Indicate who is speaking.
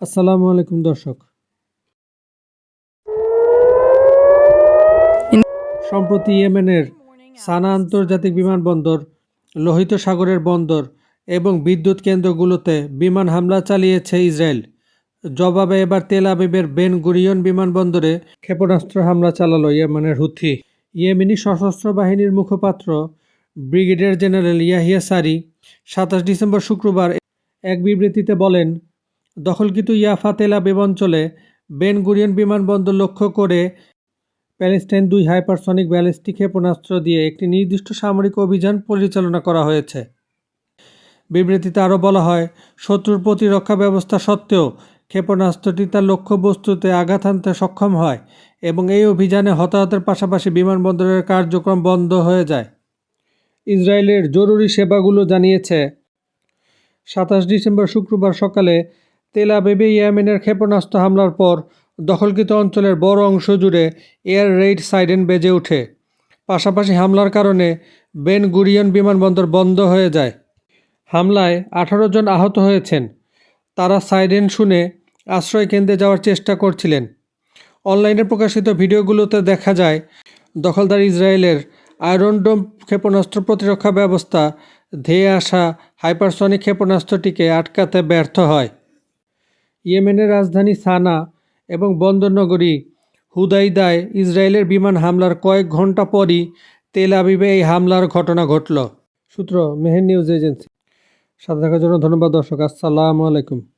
Speaker 1: আসসালামু আলাইকুম, দর্শক। সম্প্রতি ইয়েমেনের সানা আন্তর্জাতিক বিমানবন্দর, লোহিত সাগরের বন্দর এবং বিদ্যুৎ কেন্দ্রগুলোতে বিমান হামলা চালিয়েছে ইসরায়েল। জবাবে এবার তেল আবিবের বেন গুরিয়ন বিমানবন্দরে ক্ষেপণাস্ত্র হামলা চালালো ইয়েমেনের হুথি। ইয়েমেনি সশস্ত্র বাহিনীর মুখপাত্র ব্রিগেডিয়ার জেনারেল ইয়াহিয়া সারি সাতাশ ডিসেম্বর শুক্রবার এক বিবৃতিতে বলেন দখলকৃত ইয়াফা তেল আবিব অঞ্চলে বেন গুরিয়ন বিমানবন্দর লক্ষ্য করে প্যালেস্টাইন দুই হাইপারসনিক ব্যালিস্টিক ক্ষেপণাস্ত্র দিয়ে একটি নির্দিষ্ট সামরিক অভিযান পরিচালনা করা হয়েছে। বিবৃতিতে আরও বলা হয়, শত্রুর প্রতিরক্ষা ব্যবস্থা সত্ত্বেও ক্ষেপণাস্ত্রটি তার লক্ষ্যবস্তুতে আঘাত আনতে সক্ষম হয় এবং এই অভিযানে হতাহতের পাশাপাশি বিমানবন্দরের কার্যক্রম বন্ধ হয়ে যায়। ইসরায়েলের জরুরি সেবাগুলো জানিয়েছে, সাতাশ ডিসেম্বর শুক্রবার সকালে তেল আবিবে ইয়েমেনের ক্ষেপণাস্ত্র হামলার পর দখলকৃত অঞ্চলের বড় অংশ জুড়ে এয়ার রেইড সাইডেন বেজে ওঠে। পাশাপাশি হামলার কারণে বেন গুরিয়ন বিমানবন্দর বন্ধ হয়ে যায়। হামলায় আঠারো জন আহত হয়েছেন। তারা সাইরেন শুনে আশ্রয় কেন্দ্রে যাওয়ার চেষ্টা করছিলেন। অনলাইনে প্রকাশিত ভিডিওগুলোতে দেখা যায়, দখলদার ইসরায়েলের আয়রন ডোম ক্ষেপণাস্ত্র প্রতিরক্ষা ব্যবস্থা ধেয়ে আসা হাইপারসনিক ক্ষেপণাস্ত্রটিকে আটকাতে ব্যর্থ হয়। ইয়েমেনের রাজধানী সানা এবং বন্দরনগরী, হুদাইদায় ইসরায়েলের বিমান হামলার কয়েক ঘণ্টা পরই তেল আবিবে এই হামলার ঘটনা ঘটল। সূত্র মেহের নিউজ এজেন্সি। সাথে থাকার জন্য ধন্যবাদ দর্শক। আসসালামু আলাইকুম।